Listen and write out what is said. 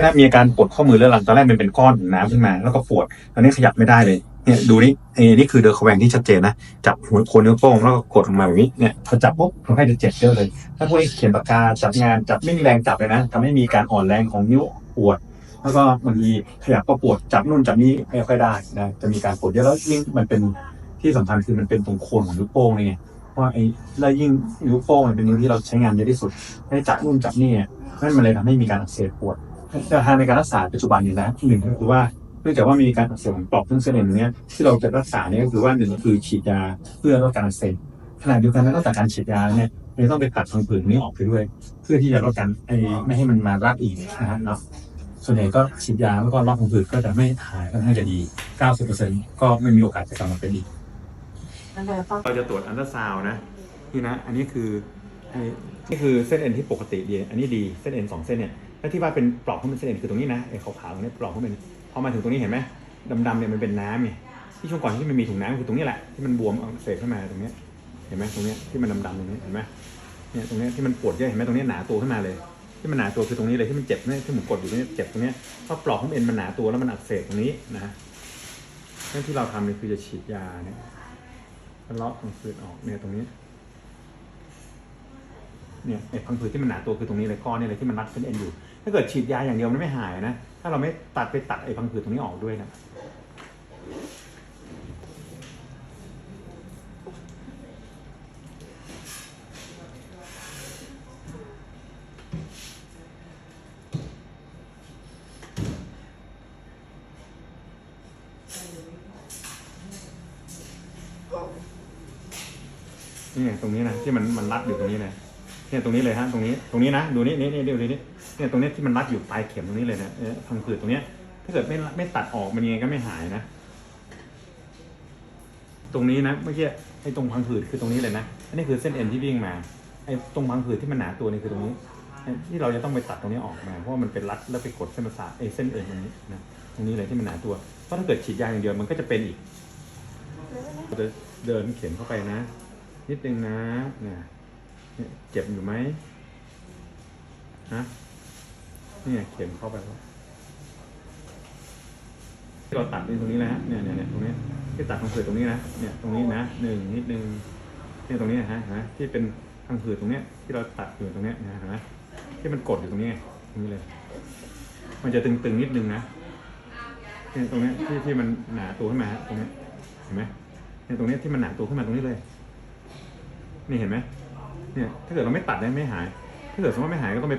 ถ้ามีอาการปวดข้อมือเรื้อรังตอนแรกมันเป็นก้อนน้ำขึ้นมา แล้วก็ปวดตอนนี้ขยับไม่ได้เลยเนี่ยดูนี่เอ้นี่คือเดอร์คแวงที่ชัดเจนนะจับหัวโคนนิ้วโป้งแล้วก็กดลงมาแบบนี้เนี่ยพอจับปุ๊บคนไข้จะเจ็บเยอะเลย ถ้าพวกนี้เขียนปากกาจับงานจับไม่มีแรงจับเลยนะทำให้มีการอ่อนแรงของนิ้วปวด แล้วก็บางทีขยับก็ปวดจับนู่นจับนี่ไม่ค่อยได้นะจะมีการปวดเยอะแล้วยิ่งมันเป็นที่สำคัญคือมันเป็นตรงโคนของนิ้วโป้งนี่ไงเพราไอ้แล้วยิ่งนิ้วโป้งมันเป็นนิ้วที่เราใช้งานเยอะที่สุดให้จับนู่นจับนี่นั่นมันเลยทำให้มีการอักเสบปวด แนวทางในการรักษาปัจจุบันเนี่ยนะหนึ่งก็คือว่าเนื่องจากว่ามีการอักเสบของปอกเครื่องเส้นเอ็นเนี้ยที่เราจะรักษาเนี่ยก็คือว่าหนึ่งก็คือฉีดยาเพื่อลดการอักเสบขณะเดียวกันนอกจากการฉีดยาเนี่ยเราต้องไปตัดพังผืดนี้ออกไปด้วย เพื่อที่จะลดการไอ้ไม่ให้มันมารัดอีกนะฮะเนาะส่วนใหญ่ก็ฉีดยาแล้วก็รอบของผืดก็จะไม่หายค่อนข้าจะดี 90%ก็ไม่มีโอกาสจะกลับมาเป็นอีกเราจะตรวจอันตราซาวนะนี่นะอันนี้คือ นี่คือเส้นเอ็นที่ปกติดี อันนี้ดีเส้นเอ็นสองเส้นเนี่ยแล้วที่ว่าเป็นปลอกของมันเส้นเอ็นคือตรงนี้นะไอ้ขาวๆตรงนี้ปลอกของมันพอมาถึงตรงนี้เห็นไหมดำๆเนี่ยมันเป็นน้ำไงที่ช่วงก่อนที่มันมีถุงน้ำคือตรงนี้แหละที่มันบวมอักเสบขึ้นมาตรงนี้เห็นไหมตรงนี้ที่มันดำๆตรงนี้เห็นไหมเนี่ยตรงนี้ที่มันปวดเยอะเห็นไหมตรงนี้หนาตัวขึ้นมาเลย ที่มันหนาตัวคือตรงนี้เลยที่มันเจ็บเนี่ยที่ผมกดอยู่ตรงนี้เจ็บตรงนี้เพราะปลอกของเอ็นมันหนาตัวแล้วมันอักเสบตรงนี้นะฮะที่เราทำเนี่ยคือจะฉีดยาเนี่ยเลาะพังผืดออกเนี่ยตรงนี้ เนี่ยไอ้พังผืดที่มันหนาตัวคือตรงนี้เลยก้อนนี่เลยที่มันรัดเส้นเอ็นอยู่ ถ้าเกิดฉีดยาอย่างเดียวมันไม่หายนะ ถ้าเราไม่ตัดไปตัดไอ้พังผืดตรงนี้ออกด้วยนะนี่ตรงนี้นะที่มันมันรัดอยู่ตรงนี้เลย เนี่ยตรงนี้เลยฮะตรงนี้ตรงนี้นะดูนี่นี่นี่ดูนี่เนี่ยตรงนี้ที่มันรัดอยู่ปลายเข็มตรงนี้เลยนะเอ๊ะพังผืดตรงเนี้ยถ้าเกิดไม่ไม่ตัดออกมันยังไงก็ไม่หายนะ ตรงนี้นะเมื่อกี้ไอ้ตรงพังผืดคือตรงนี้เลยนะอันนี้คือเส้นเอ็นที่วิ่งมาไอ้ตรงพังผืดที่มันหนาตัวนี่คือตรงนี้ที่เราจะต้องไปตัดตรงนี้ออกมาเพราะมันเป็นรัดแล้วไปกดเส้นประสาทไอ้เส้นเอ็นตรงนี้นะตรงนี้เลยที่มันหนาตัวเพราะถ้าเกิดฉีดยาอย่างเดียวมันก็จะเป็นอีกเราจะเดินเข็มเข้าไปนะ นิดนึงนะเนี่ย เนี่ยเจ็บอยู่ไหมฮะเนี่ยเข็มเข้าไปแล้วที่เราตัดนี่ตรงนี้นะฮะเนี่ยเนี่ยเนี่ยตรงนี้ที่ตัดทางผืดตรงนี้นะเนี่ยตรงนี้นะหนึ่งนิดนึงเนี่ยตรงนี้นะฮะเห็นไหมที่เป็นทางผืดตรงเนี้ยที่เราตัดอยู่ตรงเนี้ยนะเห็นไหมที่มันกดอยู่ตรงนี้ตรงนี้เลย มันจะตึงๆนิดนึงนะเนี่ยตรงเนี้ยที่ที่มันหนาตัวขึ้นมาตรงเนี้ยเห็นไหมเนี่ยตรงเนี้ยที่มันหนาตัวขึ้นมาตรงนี้เลย นี่เห็นไหม เนี่ยถ้าเกิดเราไม่ตัดได้ไม่หาย ถ้าเกิดสมมติว่าไม่หายก็ต้องไป